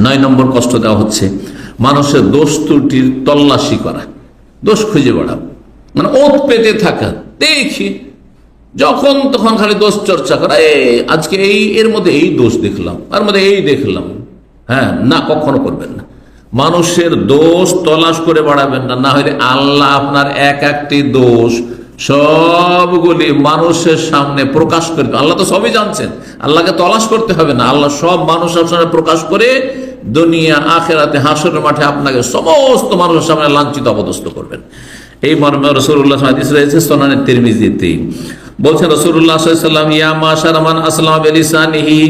নয় নম্বর কষ্ট দেওয়া হচ্ছে, মানুষের দোষ ত্রুটির তল্লাশি করা, দোষ খুঁজে বেড়াও। মানে ওত পেতে থাকা, দেখি, যখন তখন খালি দোষ চর্চা করা, এ, আজকে এই, এর মধ্যে এই দোষ দেখলাম, তার মধ্যে এই দেখলাম। হ্যাঁ না, কখনো করবেন না। মানুষের দোষ তলাশ করে বাড়াবেন না না হলে আল্লাহ আপনার এক একটি দোষ সবগুলি মানুষের সামনে প্রকাশ করবে। আল্লাহ তো সবই জানছেন। আল্লাহকে তলাশ করতে হবে না। আল্লাহ সব মানুষের সামনে প্রকাশ করে দুনিয়া, আখেরাতে, হাসরের মাঠে আপনাকে সমস্ত মানুষের সামনে লাঞ্ছিত অবদস্ত করবেন। এই মর্মে রসুল্লাহ রয়েছে সোনানের তিরমিজিতে। বলছেন রসুল্লাহ সাল্লাম ইয়া মাশারমান আসলাম বেলিসানিহি?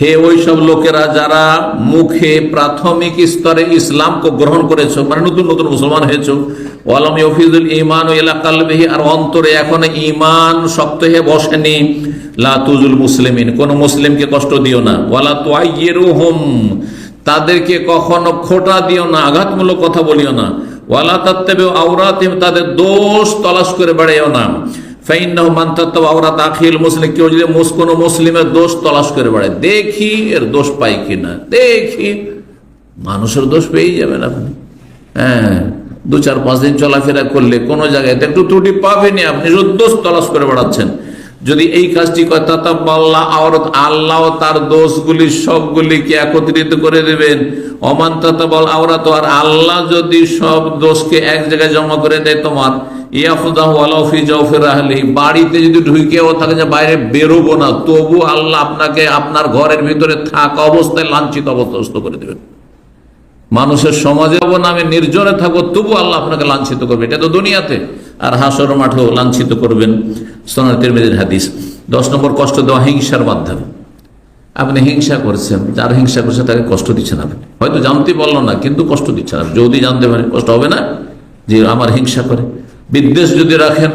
হে ওই সব লোকেরা যারা মুখে প্রাথমিক স্তরে ইসলামকে গ্রহণ করেছ মানে নতুন নতুন মুসলমান হয়েছো, ওয়ালাম ইফিজুল ইমান ও এলাকালবিহি আর অন্তরে এখন ইমান শক্ত হয়ে বসেনি, লা তুজুল মুসলিমিন, কোন মুসলিমকে কষ্ট দিও না, ওয়ালা তুআইয়িরুহুম, তাদেরকে কখনো খোটা দিও না, আঘাতমূলক কথা বলিও না, ওয়ালা তাত্তাবিউ আওরাতিহিম তাদের দোষ তলাশ করে বেড়াইও না মুসলিমের দোষ তলাশ করে বেড়ায়, দেখি এর দোষ পাই কিনা, দেখি। মানুষের দোষ পেয়েই যাবেন আপনি। হ্যাঁ দু চার পাঁচ দিন চলাফেরা করলে কোনো জায়গায় একটু ত্রুটি পাবেনি আপনি দোষ তলাশ করে বেড়াচ্ছেন। যদি এই কাজটি করে তাতাব্বাল্লাহ আওরাত, আল্লাহ তার দোষগুলি সবগুলিকে একত্রিত করে দেবেন। অমান তাতাবাল আওরাত, আর আল্লাহ যদি সব দোষকে এক জায়গায় জমা করে দেয় তোমার বাড়িতে যদি ঢুকেও থাকে যে, বাইরে বেরোবো না তবু আল্লাহ আপনাকে আপনার ঘরের ভিতরে থাকা অবস্থায় লাঞ্ছিত অবস্থ করে দেবেন। মানুষের সমাজে নামে নির্জনে থাকব, তবু আল্লাহ আপনাকে লাঞ্ছিত করবে। এটা তো দুনিয়াতে। আর হাসর মাঠেও লাঞ্ছিত করবেন। সোনার হাদিস। দশ নম্বর কষ্ট দেওয়া হিংসার মাধ্যমে। আপনি হিংসা করছেন, যার হিংসা করছে তাকে কষ্ট দিচ্ছেন আপনি। হয়তো জানতে বলল না, কিন্তু কষ্ট দিচ্ছেন আপনি। যদি জানতে পারেন, কষ্ট হবে না? যে আমার হিংসা করে। বিদ্বেষ যদি রাখেন,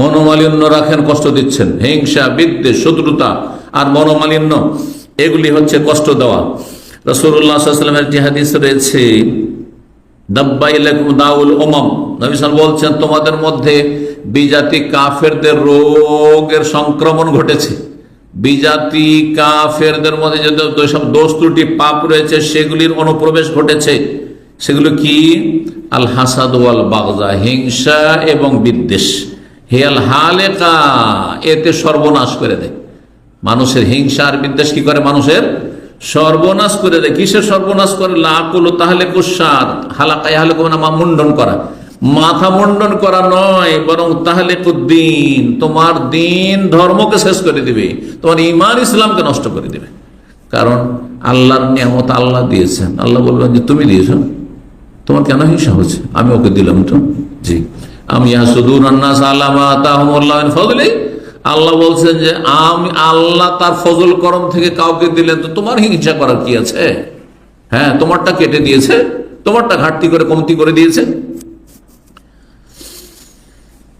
মনোমালিন্য রাখেন, কষ্ট দিচ্ছেন। হিংসা, বিদ্বেষ, শত্রুতা আর মনোমালিন্য, এগুলি হচ্ছে কষ্ট দেওয়া। রসুল্লাহামের যে হাদিস রয়েছে দাউল ওমাম বলছেন, তোমাদের মধ্যে বিজাতি কাফেরদের রোগের সংক্রমণ ঘটেছে। বিজাতি কাফেরদের মধ্যে যে সব দোষ ত্রুটি, পাপ রয়েছে, সেগুলির অনুপ্রবেশ ঘটেছে। সেগুলো কি? আল হাসাদ ওয়াল বাগজা হিংসা এবং বিদ্বেষ। হেয়াল হালেকা এতে সর্বনাশ করে দেয় মানুষের হিংসা আর বিদ্বেষ কি করে মানুষের? সর্বনাশ করে দেয় কিসের সর্বনাশ করে? লাকুল তাহলে কুসার। হালাকায় হালে মানে মুন্ডন করা। মাথা মুন্ডন করা নয়, বরং তাহলে দিন তোমার দিন ধর্মকে শেষ করে দিবে। তোমার ইমান ইসলামকে নষ্ট করে দিবে। কারণ আল্লাহর নিয়ামত আল্লাহ দিয়েছেন। আল্লাহ বলবেন যে, তুমি দিয়েছ? তোমার কেন হিংসা হচ্ছে? আমি ওকে দিলাম তো। জি। আমি আল্লাহ বলছেন যে, আমি আল্লাহ তার ফজল করম থেকে কাউকে দিলেন তো তোমার হিংসা করার কি আছে? হ্যাঁ তোমারটা কেটে দিয়েছে। তোমারটা ঘাটতি করে কমতি করে দিয়েছে।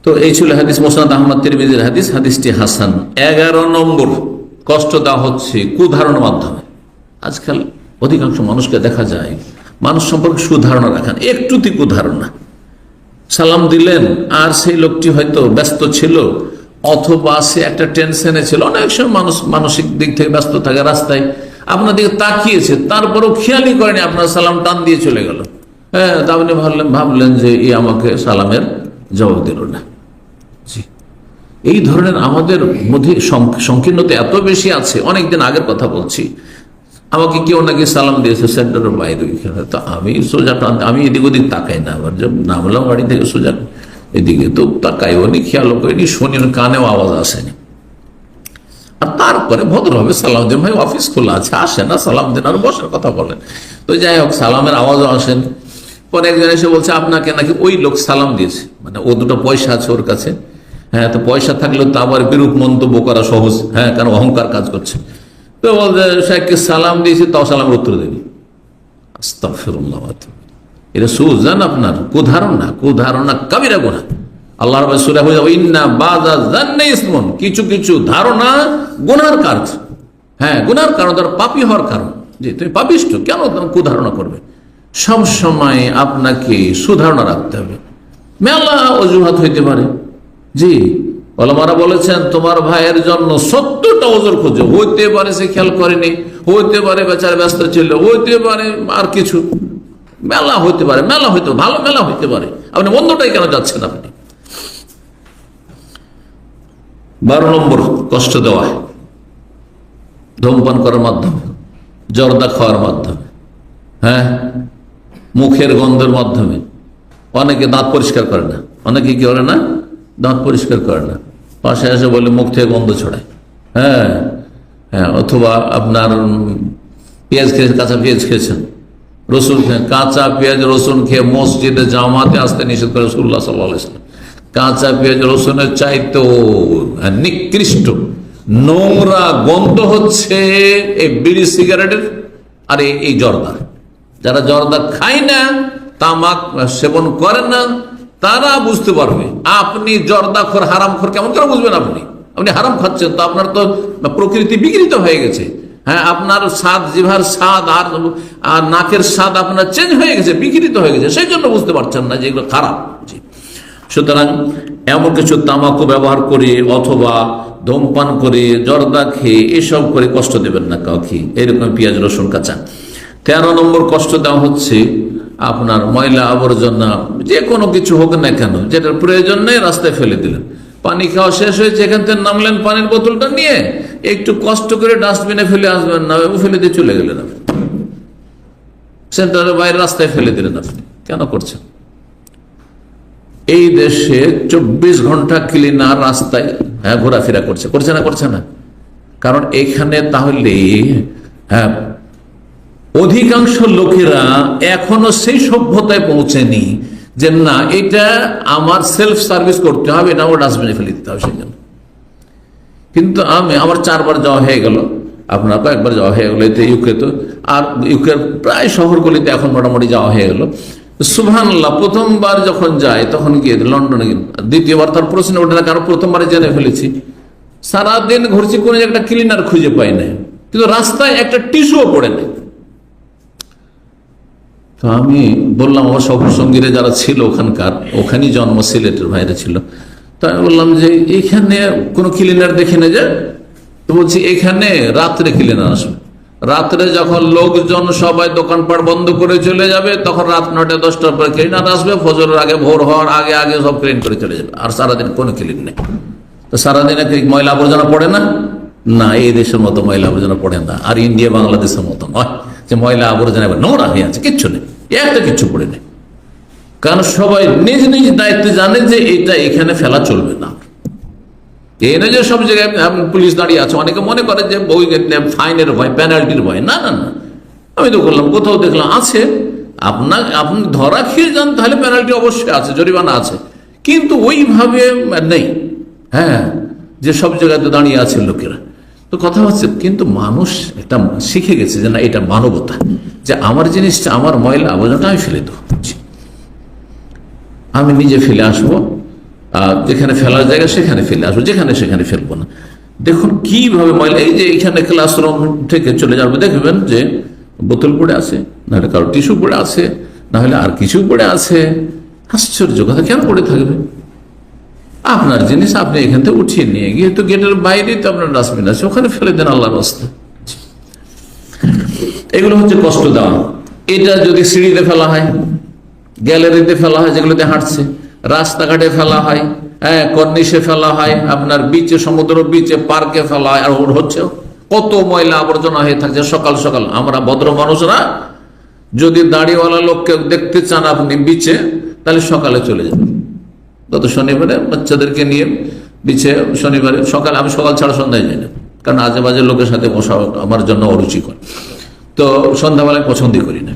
তো এই ছিল হাদিস মোসাদ আহমদ তিরমিজির হাদিস। হাদিসটি হাসান। এগারো নম্বর কষ্ট দেওয়া হচ্ছে কুধারণের মাধ্যমে। আজকাল অধিকাংশ মানুষকে দেখা যায় মানুষ সম্পর্কে সুধারণা রাখেন, একটু একটুতি কুধারণা সালাম দিলেন, আর সেই লোকটি হয়তো ব্যস্ত ছিল, অথবা সে একটা টেনশনে ছিল। অনেক সময় মানুষ মানসিক দিক থেকে ব্যস্ত থাকে রাস্তায়, আপনার দিকে তাকিয়েছে, তারপরও খেয়ালই করেনি, আপনার সালাম টান দিয়ে চলে গেল। হ্যাঁ তা আপনি ভাবলেন ভাবলেন যে ই আমাকে সালামের জবাব দিল না। জি। এই ধরনের আমাদের মধ্যে সংকীর্ণতা এত বেশি আছে, অনেকদিন আগের কথা বলছি আমাকে কেউ নাকি সালাম দিয়েছে সেন্টারের বাইরে ওইখানে। তো আমি সোজা আমি এদিক ওদিক তাকাই না আবার যখন নামলাম গাড়ি থেকে সোজা এদিকে। তো তাকাই নি, খেয়াল করিনি শুনি কানেও আওয়াজ আসেনি। আর তারপরে ভদ্রভাবে সালাম দিন, ভাই, অফিস খোলা আছে আসে না, সালাম দিন, আর বসার কথা বলেন। তো যাই হোক, সালামের আওয়াজও আসেন। পরে একজন এসে বলছে, আপনাকে নাকি ওই লোক সালাম দিয়েছে। মানে ও দুটো পয়সা আছে ওর কাছে। হ্যাঁ তো পয়সা থাকলেও তো আবার বিরূপ মন্তব্য করা সহজ। হ্যাঁ কারণ অহংকার কাজ করছে। তো বলছে শেখকে সালাম দিয়েছি, তাও সালামের উত্তর দেবে এটা সুজান আপনার, কুধারণা কুধারণা কাবিরা গোনা আল্লাহ কিছু কিছু ধারণা গুনার কাজ হ্যাঁ গুনার কারণ, তার পাপি হওয়ার কারণ। যে তুমি পাপিষ্ট কেন কুধারণা করবে? সব সময় আপনাকে সুধারণা রাখতে হবে। মেলা অজুহাত হইতে পারে। জি ওলামারা বলেছেন, তোমার ভাইয়ের জন্য সত্তরটা ওজোর খুঁজো। হইতে পারে সে খেয়াল করেনি, হইতে পারে বেচার ব্যস্ত ছিল, হইতে পারে আর কিছু। মেলা হইতে পারে, মেলা হইতে ভালো মেলা হইতে পারে। আপনি বন্ধটাই কেন যাচ্ছেন আপনি? বারো নম্বর কষ্ট দেওয়া, ধূমপান করার মাধ্যমে, জর্দা খাওয়ার মাধ্যমে হ্যাঁ? মুখের গন্ধের মাধ্যমে। অনেকে দাঁত পরিষ্কার করে না, অনেকে কি করে না? দাঁত পরিষ্কার করে না। পাশে এসে বলে, মুখ থেকে গন্ধ ছড়ায়। হ্যাঁ হ্যাঁ অথবা আপনার পেঁয়াজ খেয়েছেন, কাঁচা পেঁয়াজ খেয়েছেন। রসুন কাঁচা পেঁয়াজ, রসুন খেয়ে মসজিদে জামাতে আসতে নিষেধ করে রসুল্লাহ সাল্লাহ ইসলাম কাঁচা পেঁয়াজ, রসুনের চাইতেও নিকৃষ্ট। নোংরা গন্ধ হচ্ছে এই বিড়ি সিগারেটের আর এই- জর্দার। যারা জর্দা খায় না, তামাক সেবন করে না তারা বুঝতে পারবে, আপনি জর্দা খোর হারাম খোর কেমন করে বুঝবেন আপনি? আপনি হারাম খাচ্ছেন, তো আপনার তো প্রকৃতি বিকৃত হয়ে গেছে। হ্যাঁ আপনার স্বাদ, জিভার স্বাদ আর আর নাকের স্বাদ আপনার চেঞ্জ হয়ে গেছে বিকৃত হয়ে গেছে, সেই জন্য বুঝতে পারছেন না যে এগুলো খারাপ। সুতরাং এমন কিছু তামাকু ব্যবহার করে অথবা ধূমপান করে, জর্দা খেয়ে এসব করে কষ্ট দেবেন না কাউকে। এরকম পেঁয়াজ, রসুন, কাঁচা। তেরো নম্বর কষ্ট দেওয়া হচ্ছে আপনার ময়লা আবর্জনা, যে কোনো কিছু হোক না কেন, যেটার প্রয়োজন নেই রাস্তায় ফেলে দিলেন। পানি খাওয়া শেষ হয়েছে, এখান থেকে নামলেন পানির বোতলটা নিয়ে, একটু কষ্ট করে ডাস্টবিনে ফেলে আসবেন না ফেলে দিয়ে চলে গেলেন আপনি। সেন্টারের বাইরে রাস্তায় ফেলে দিলেন আপনি। কেন করছেন? এই দেশে চব্বিশ ঘণ্টা ক্লিনার রাস্তায় হ্যাঁ ঘোরাফেরা করছে। করছে না করছে না। কারণ এখানে তাহলে হ্যাঁ অধিকাংশ লোকেরা এখনও সেই সভ্যতায় পৌঁছেনি যে না, এটা আমার সেলফ সার্ভিস করতে হবে, এটা আমার ডাস্টবিনে ফেলে দিতে হবে সেই জন্য কিন্তু আমি, আমার চারবার যাওয়া হয়ে গেল। আপনার একবার যাওয়া হয়ে গেলো এতে ইউকে তো। আর ইউকের প্রায় শহরগুলিতে এখন মোটামুটি যাওয়া হয়ে গেল। সুবহানাল্লাহ, প্রথমবার যখন যায় তখন গিয়ে লন্ডনে গেল দ্বিতীয়বার তার প্রশ্ন ওঠে না, কারণ প্রথমবারে জেনে ফেলেছি। সারাদিন ঘুরছি, কোনো একটা ক্লিনার খুঁজে পাই না কিন্তু রাস্তায় একটা টিস্যুও পড়ে নেই। তো আমি বললাম আমার সফর সঙ্গীরা যারা ছিল ওখানকার, ওখানেই জন্ম সিলেটের ভাইরা ছিল। তো আমি বললাম যে এখানে কোনো ক্লিনার দেখি না যে? তো বলছি, এখানে রাত্রে ক্লিনার আসবে। রাত্রে যখন লোকজন সবাই দোকানপাট বন্ধ করে চলে যাবে, তখন রাত নটা দশটার পরে ক্লিনার আসবে, ফজরের আগে, ভোর হওয়ার আগে আগে সব ক্লিন করে চলে যাবে। আর সারাদিন কোনো ক্লিন নেই। তো সারাদিনে ময়লা আবর্জনা পড়ে না? না, এই দেশের মতো ময়লা আবর্জনা পড়ে না। আর ইন্ডিয়া, বাংলাদেশের মতো নয়। যে ময়লা আবর্জনা নোংরা হয়ে আছে, কিচ্ছু নেই। একটা কিচ্ছু পড়ে নেই। কারণ সবাই নিজ নিজ দায়িত্বে জানে যে এটা এখানে ফেলা চলবে না। এই নয় যে সব জায়গায় পুলিশ দাঁড়িয়ে আছে। অনেকে মনে করে যে বই ফাইনের ভয় পেনাল্টির ভয়। না না না। আমি তো করলাম, কোথাও দেখলাম আছে। আপনার আপনি ধরা খেয়ে যান, তাহলে পেনাল্টি অবশ্যই আছে, জরিমানা আছে। কিন্তু ওইভাবে নেই। হ্যাঁ যে সব জায়গাতে দাঁড়িয়ে আছে লোকেরা। তো কথা হচ্ছে, কিন্তু মানুষ এটা শিখে গেছে যে না, এটা মানবতা। যে আমার জিনিসটা, আমার ময়লা আবর্জনা আমি ফেলে দেবো। আমি নিজে ফেলে আসব যেখানে ফেলার জায়গা সেখানে ফেলে আসব, যেখানে সেখানে ফেলব না। দেখুন কীভাবে ময়লা, এই যে এখানে ক্লাসরুম থেকে চলে যাবে, দেখবেন যে বোতল পড়ে আছে নাহলে কারও টিস্যু পড়ে আছে নাহলে আর কিছু পড়ে আছে। আশ্চর্য কথা, কেন পড়ে থাকবে? আপনার জিনিস আপনি এখান থেকে উঠিয়ে নিয়ে গিয়ে, তো গেটের বাইরেই তো আপনার ডাস্টবিন আছে, ওখানে ফেলে দেন আল্লাহর রাস্তা এগুলো হচ্ছে কষ্ট দেওয়া এটা যদি সিঁড়িতে ফেলা হয়, গ্যালারিতে ফেলা হয়, যেগুলোতে হাঁটছে, রাস্তাঘাটে ফেলা হয় হ্যাঁ কর্নিশে ফেলা হয়, আপনার বিচে সমুদ্র বিচে পার্কে ফেলা হয়, আর ওর হচ্ছে কত ময়লা আবর্জনা হয়ে থাকছে সকাল সকাল। আমরা ভদ্র মানুষরা যদি দাড়িওয়ালা লোককে দেখতে চান আপনি বিচে তাহলে সকালে চলে যাবেন গত শনিবারে বাচ্চাদেরকে নিয়ে বিছে শনিবারে, সকাল, আমি সকাল ছাড়া সন্ধ্যায় যাই না, কারণ আজে বাজে লোকের সাথে বসা আমার জন্য অরুচিকর। তো সন্ধ্যাবেলায় পছন্দই করি না,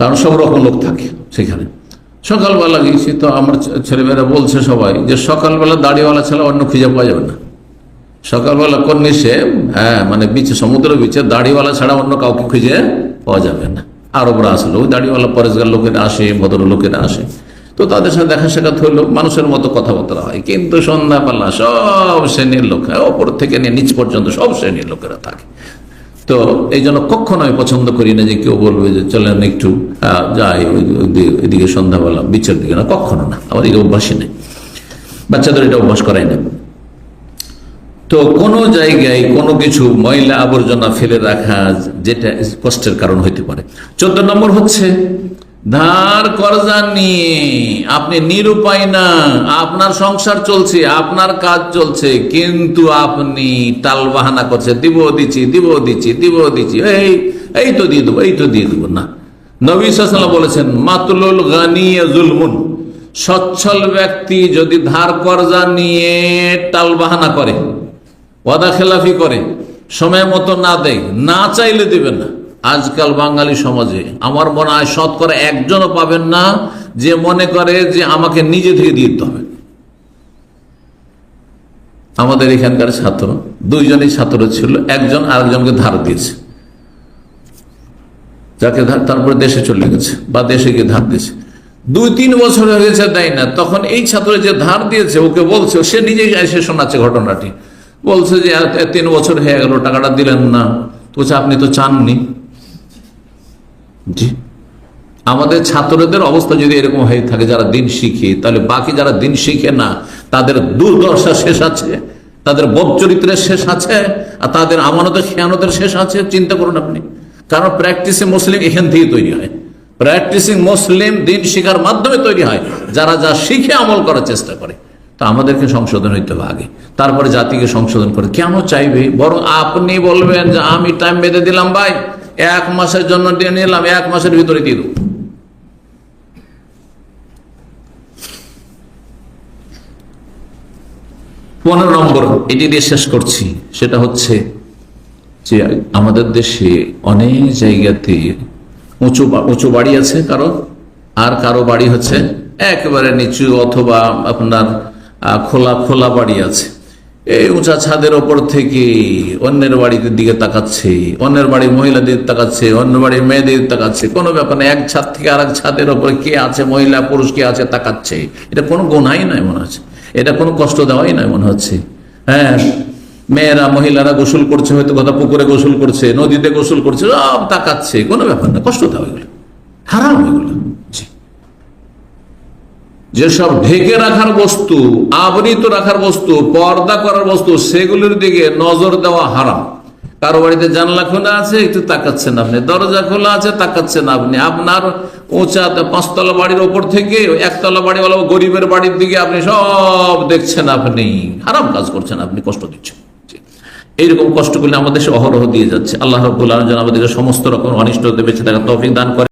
কারণ সব রকম লোক থাকে সেখানে। সকালবেলা গিয়েছি, তো আমার ছেলেমেয়েরা বলছে সবাই যে সকালবেলা দাড়িওয়ালা ছাড়া অন্য খুঁজে পাওয়া যাবে না। সকালবেলা কর্নিশে হ্যাঁ মানে বিচে সমুদ্র বিচে দাড়িওয়ালা ছাড়া অন্য কাউকে খুঁজে পাওয়া যাবে না। আরবরা আসলো, ওই দাড়িওয়ালা পরেশগার লোকেরা আসে ভদ্র লোকেরা আসে। তো তাদের সাথে দেখা সাক্ষাৎ হইল মানুষের মতো কথাবার্তা হয়। কিন্তু সন্ধ্যাবেলা সব শ্রেণির লোক হ্যাঁ, ওপর থেকে নিয়ে নিচ পর্যন্ত সব শ্রেণির লোকেরা থাকে। তো এই জন্য কখনো আমি পছন্দ করি না যে কেউ বলবে যে চলেন একটু যাই ওই- ওই দিকে- ওইদিকে সন্ধ্যাবেলা বিচের দিকে না। কখনো না আমার এই অভ্যাসই নেই। বাচ্চাদের এটা অভ্যাস করাই না তো কোনো জায়গায় কোনো কিছু ময়লা আবর্জনা ফেলে রাখা যেটা কষ্টের কারণ হইতে পারে। চোদ্দ নম্বর হচ্ছে ধার করজা নিয়ে আপনি নিরুপায় না। আপনার সংসার চলছে, আপনার কাজ চলছে, কিন্তু আপনি টাল বাহানা করছে দিব দিচ্ছি দিব দিচ্ছি দিব দিচ্ছি, এই এই তো দিয়ে দেবো, এই তো দিয়ে দেবো, না। নবী সাল্লাম বলেছেন, মাতুলুল গানি জুলমুন। সচ্ছল ব্যক্তি যদি ধার করজা নিয়ে টাল বাহানা করে, ওয়াদা খেলাফি করে, সময় মতো না দেয়, না চাইলে দেবেন না। আজকাল বাঙালি সমাজে আমার মনে হয় শতকরা একজনও পাবেন না যে মনে করে যে আমাকে নিজে থেকে দিয়ে দিতে হবে। আমাদের এখানকার ছাত্র, দুইজনই ছাত্র ছিল, একজন আরেকজনকে ধার দিয়েছে। যাকে তারপরে দেশে চলে গেছে বা দেশে গিয়ে ধার দিয়েছে। দুই তিন বছর হয়ে গেছে দেয় না। তখন এই ছাত্র যে ধার দিয়েছে, ওকে বলছে সে নিজেই এসে শোনাচ্ছে ঘটনাটি। বলছে যে তিন বছর হয়ে গেল, টাকাটা দিলেন না। তো আপনি তো চাননি। আমাদের ছাত্রদের অবস্থা যদি এরকম হয়ে থাকে, যারা দিন শিখে, তাহলে বাকি যারা দিন শিখে না, তাদের দুর্দশা শেষ আছে, তাদের বোধ চরিত্রের শেষ আছে, আর তাদের আমানতের খেয়ানতের শেষ আছে, চিন্তা করুন আপনি। কারণ প্র্যাকটিসে মুসলিম এখান থেকে তৈরি হয়। প্র্যাকটিসিং মুসলিম দিন শিখার মাধ্যমে তৈরি হয়। যারা যা শিখে আমল করার চেষ্টা করে। তো আমাদেরকে সংশোধন হইতে হবে আগে। তারপরে জাতিকে সংশোধন করে। কেন চাইবে? বরং আপনি বলবেন যে, আমি টাইম বেঁধে দিলাম ভাই। এক মাসের জন্য দিয়ে নিলাম, এক মাসের ভিতরে দিয়ে পনেরো নম্বর, এটি দিয়ে শেষ করছি। সেটা হচ্ছে যে আমাদের দেশে অনেক জায়গাতে উঁচু উঁচু বাড়ি আছে কারও, আর কারও বাড়ি হচ্ছে একেবারে নিচু অথবা আপনার খোলা খোলা বাড়ি আছে। এই উঁচা ছাদের ওপর থেকে অন্যের বাড়িতে দিকে তাকাচ্ছে, অন্যের বাড়ির মহিলাদের তাকাচ্ছে অন্য বাড়ির মেয়েদের তাকাচ্ছে। কোনো ব্যাপার না, এক ছাদ থেকে আর এক ছাদের ওপরে কে আছে, মহিলা, পুরুষ কে আছে তাকাচ্ছে। এটা কোনো গোনাই নয় মনে হচ্ছে। এটা কোনো কষ্ট দেওয়াই নয় মনে হচ্ছে। হ্যাঁ মেয়েরা, মহিলারা গোসল করছে, হয়তো কথা পুকুরে গোসল করছে, নদীতে গোসল করছে, সব তাকাচ্ছে। কোনো ব্যাপার না, কষ্ট দেওয়া এগুলো। হারাম এগুলো। যেসব ঢেকে রাখার বস্তু, আবৃত রাখার বস্তু, পর্দা করার বস্তু, সেগুলোর দিকে নজর দেওয়া হারাম। কারও বাড়িতে জানলা খোলা আছে, একটু তাকাচ্ছেন আপনি। দরজা খোলা আছে, তাকাচ্ছেন আপনি। আপনার উঁচা পাঁচতলা বাড়ির ওপর থেকে একতলা বাড়িওয়ালা গরিবের বাড়ির দিকে আপনি সব দেখছেন আপনি। হারাম কাজ করছেন আপনি, কষ্ট দিচ্ছেন। এইরকম কষ্ট করলে আমাদের অহরহ দিয়ে যাচ্ছে। আল্লাহ রবুল্লাহ যেন আমাদেরকে সমস্ত রকম অনিষ্ট বেঁচে থাকা তৌফিক দান করে।